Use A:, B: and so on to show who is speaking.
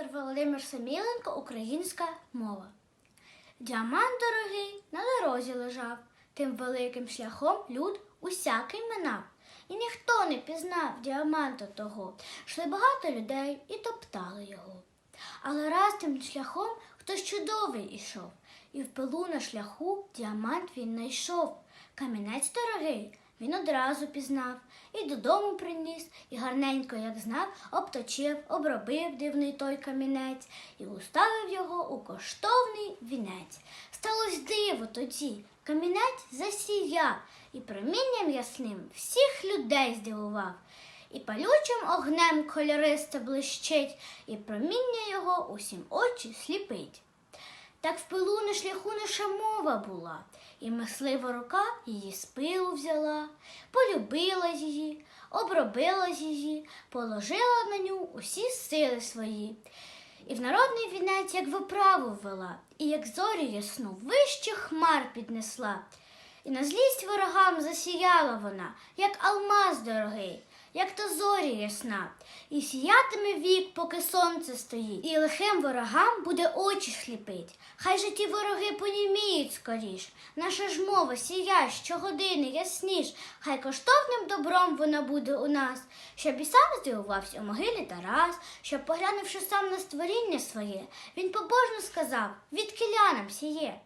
A: Автор Володимир Саміленко, українська мова. Діамант дорогий на дорозі лежав, тим великим шляхом люд усякий минав. І ніхто не пізнав діаманта того, йшли багато людей і топтали його. Але раз тим шляхом хтось чудовий ішов, і в пилу на шляху діамант він знайшов. Камінець дорогий він одразу пізнав, і додому приніс, і гарненько, як знав, обточив, обробив дивний той камінець і уставив його у коштовний вінець. Сталось диво тоді, камінець засіяв, і промінням ясним всіх людей здивував. І палючим огнем кольористо блищить, і проміння його усім очі сліпить. Так в пилу на шляху наша мова була, і мислива рука її з пилу взяла, полюбила її, обробила її, положила на ню усі сили свої. І в народний вінець, як виправу ввела, і як зорі ясну вище хмар піднесла. І на злість ворогам засіяла вона, як алмаз дорогий, як та зорі ясна, і сіятиме вік, поки сонце стоїть, і лихим ворогам буде очі сліпить. Хай же ті вороги поніміють скоріш. Наша ж мова сія щогодини ясніш, хай коштовним добром вона буде у нас, щоб і сам здивувався у могилі Тарас, щоб, поглянувши сам на створіння своє, він побожно сказав, від нам сіє.